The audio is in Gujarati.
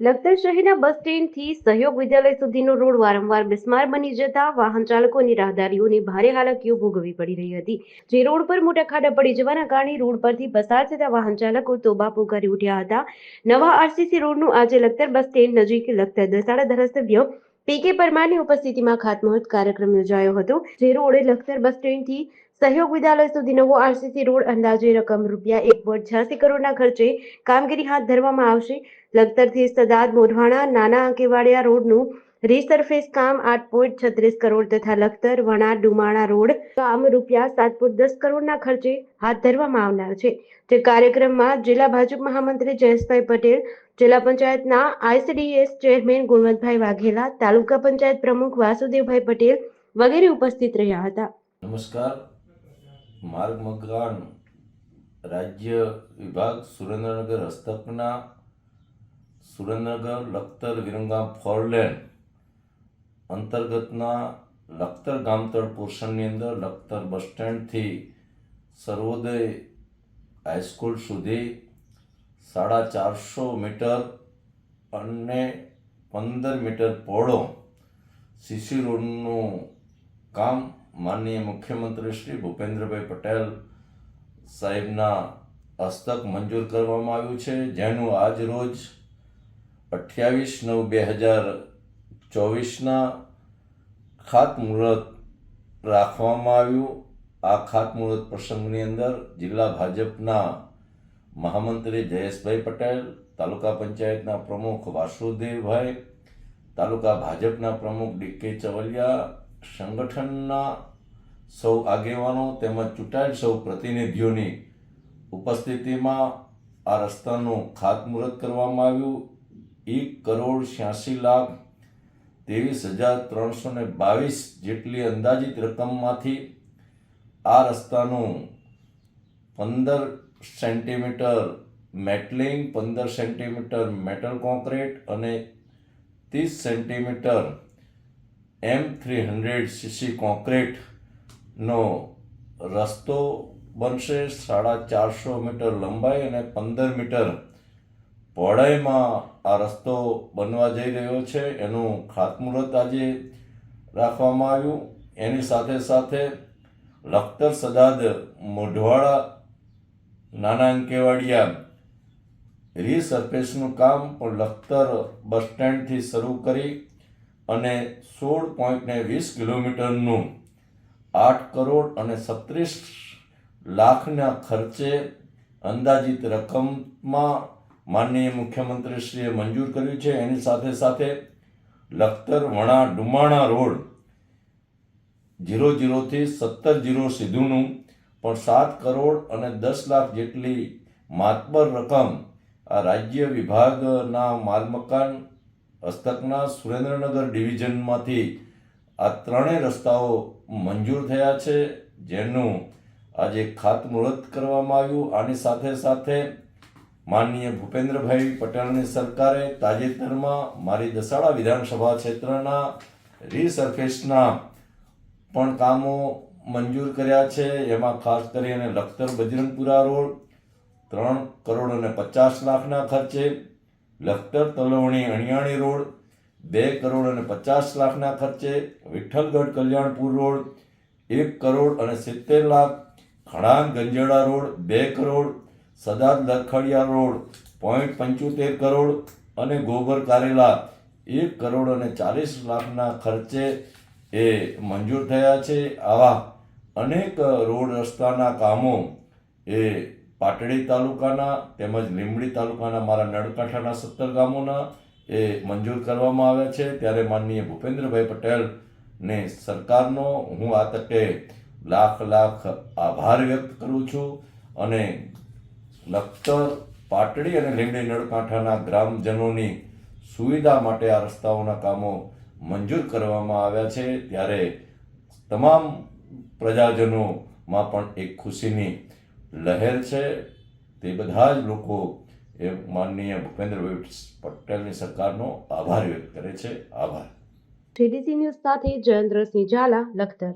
લખતર શહેરના બસ સ્ટેન્ડથી સહયોગ વિદ્યાલય સુધીનો રોડ વારંવાર બિસ્માર બની જતા વાહન ચાલકો અને રાહદારીઓને ભારે હાલાકીઓ ભોગવવી પડી રહી હતી. જે રોડ પર મોટા ખાડા પડી જવાના કારણે રોડ પરથી પસાર થતા વાહન ચાલકો તોબા પોકારી ઉઠ્યા હતા. નવા આરસીસી રોડનું આજે લખતર બસ સ્ટેન્ડ નજીક લખતર દસાડા ધારાસભ્ય પી કે પરમારની ઉપસ્થિતિમાં ખાતમુહૂર્ત કાર્યક્રમ યોજાયો હતો. જે રોડે લખતર બસ સ્ટેન્ડથી સહયોગ વિદ્યાલય સુધી નવો આરસીસી રોડ અંદાજે રકમ રૂપિયા એક પોઈન્ટ છ્યાસી કરોડના ખર્ચે કામગીરી હાથ ધરવામાં આવશે. લખતરથી સદાદ મોઢવાણા નાના આંકેવાડિયા રોડનું રીસરફેસ કામ આઠ પોઈન્ટ છત્રીસ કરોડ તથા લખતર, વણા ડુમાણા રોડ કામ રૂપિયા સાત પોઈન્ટ દસ કરોડના ખર્ચે હાથ ધરવામાં આવનાર છે. જે કાર્યક્રમમાં જિલ્લા ભાજપ મહામંત્રી જયેશભાઈ પટેલ, જિલ્લા પંચાયતના આઈસીડીએસ ચેરમેન ગુણવંતભાઈ વાઘેલા, તાલુકા પંચાયત પ્રમુખ વાસુદેવભાઈ પટેલ વગેરે ઉપસ્થિત રહ્યા હતા. નમસ્કાર. માર્ગ મકાન રાજ્ય વિભાગ સુરેન્દ્રનગર હસ્તકના સુરેન્દ્રનગર લખતર વિરંગામ ફોરલેન અંતર્ગતના લખતર ગામતળ પોર્શનની અંદર લખતર બસ સ્ટેન્ડથી સર્વોદય હાઈસ્કૂલ સુધી સાડા ચારસો મીટર અને પંદર મીટર પહોળો સીસી રોડનું કામ માનનીય મુખ્યમંત્રી શ્રી ભૂપેન્દ્રભાઈ પટેલ સાહેબના હસ્તક મંજૂર કરવામાં આવ્યું છે, જેનું આજ રોજ અઠ્યાવીસ નવ બે હજાર ચોવીસના ખાતમુહૂર્ત રાખવામાં આવ્યું. આ ખાતમુહૂર્ત પ્રસંગની અંદર જિલ્લા ભાજપના મહામંત્રી જયેશભાઈ પટેલ, તાલુકા પંચાયતના પ્રમુખ વાસુદેવભાઈ, તાલુકા ભાજપના પ્રમુખ ડી કે ચવલિયા સંગઠનના સૌ આગેવાનો તેમજ ચૂંટાયેલ સૌ પ્રતિનિધિઓની ઉપસ્થિતિમાં આ રસ્તાનું ખાતમુહૂર્ત કરવામાં આવ્યું. એક કરોડ છ્યાસી લાખ ત્રેવીસ હજાર ત્રણસો ને બાવીસ જેટલી અંદાજિત રકમમાંથી આ રસ્તાનું પંદર સેન્ટીમીટર મેટલિંગ, પંદર સેન્ટીમીટર મેટલ કોન્ક્રીટ અને ત્રીસ સેન્ટીમીટર એમ થ્રી હંડ્રેડ સીસી કોન્ક્રીટનો રસ્તો બનશે. સાડા ચારસો મીટર લંબાઈ અને પંદર મીટર પહોળાઈમાં આ રસ્તો બનવા જઈ રહ્યો છે. એનું ખાતમુહૂર્ત આજે રાખવામાં આવ્યું. એની સાથે સાથે લખતર સદાદ મોઢવાડા, નાના અંકેવાડિયા રીસર્ફેસનું કામ પણ લખતર બસ સ્ટેન્ડથી શરૂ કરી અને સોળ પોઈન્ટ ને વીસ કિલોમીટરનું આઠ કરોડ અને સત્રીસ લાખના ખર્ચે અંદાજિત રકમમાં માનનીય મુખ્યમંત્રીશ્રીએ મંજૂર કર્યું છે. એની સાથે સાથે લખતર વણા ડુમાણા રોડ જીરો જીરોથી સત્તર જીરો સીધુનું પણ સાત કરોડ અને દસ લાખ જેટલી માતબર રકમ આ રાજ્ય વિભાગના માલ મકાન હસ્તકના સુરેન્દ્રનગર ડિવિઝનમાંથી આ ત્રણેય રસ્તાઓ મંજૂર થયા છે, જેનું આજે ખાતમુહૂર્ત કરવામાં આવ્યું. આની સાથે સાથે માનનીય ભૂપેન્દ્રભાઈ પટેલની સરકારે તાજેતરમાં મારી દસાડા વિધાનસભા ક્ષેત્રના રીસર્ફેસના પણ કામો મંજૂર કર્યા છે. એમાં ખાસ કરીને લખતર બજરંગપુરા રોડ, ત્રણ કરોડ અને પચાસ લાખના ખર્ચે લખતર, તલવણી, અણિયાણી રોડ, બે કરોડ અને પચાસ લાખના ખર્ચે વિઠ્ઠલગઢ કલ્યાણપુર રોડ, એક કરોડ અને સિત્તેર લાખ ખણાંગ ગંજેડા રોડ, બે કરોડ સદાદ લખડિયા રોડ પોઈન્ટ પંચોતેર કરોડ અને ગોબર કારેલા, એક કરોડ અને ચાલીસ લાખના ખર્ચે એ મંજૂર થયા છે. આવા અનેક રોડ રસ્તાના કામો એ પાટડી તાલુકાના તેમજ લીંબડી તાલુકાના મારા નળકાંઠાના સત્તર ગામોના એ મંજૂર કરવામાં આવ્યા છે. ત્યારે માનનીય ભૂપેન્દ્રભાઈ પટેલને સરકારનો હું આ તકે લાખ લાખ આભાર વ્યક્ત કરું છું અને લખતર પાટડી અને લીંબડી નળકાંઠાના ગ્રામજનોની સુવિધા માટે આ રસ્તાઓના કામો મંજૂર કરવામાં આવ્યા છે. ત્યારે તમામ પ્રજાજનોમાં પણ એક ખુશીની લહેર છે. તે બધા જ લોકો એ માનનીય ભૂપેન્દ્રભાઈ પટેલની સરકારનો આભાર વ્યક્ત કરે છે. આભાર. ટીડીસી ન્યૂઝ સાથે જયેન્દ્રસિંહ ઝાલા, લખતર.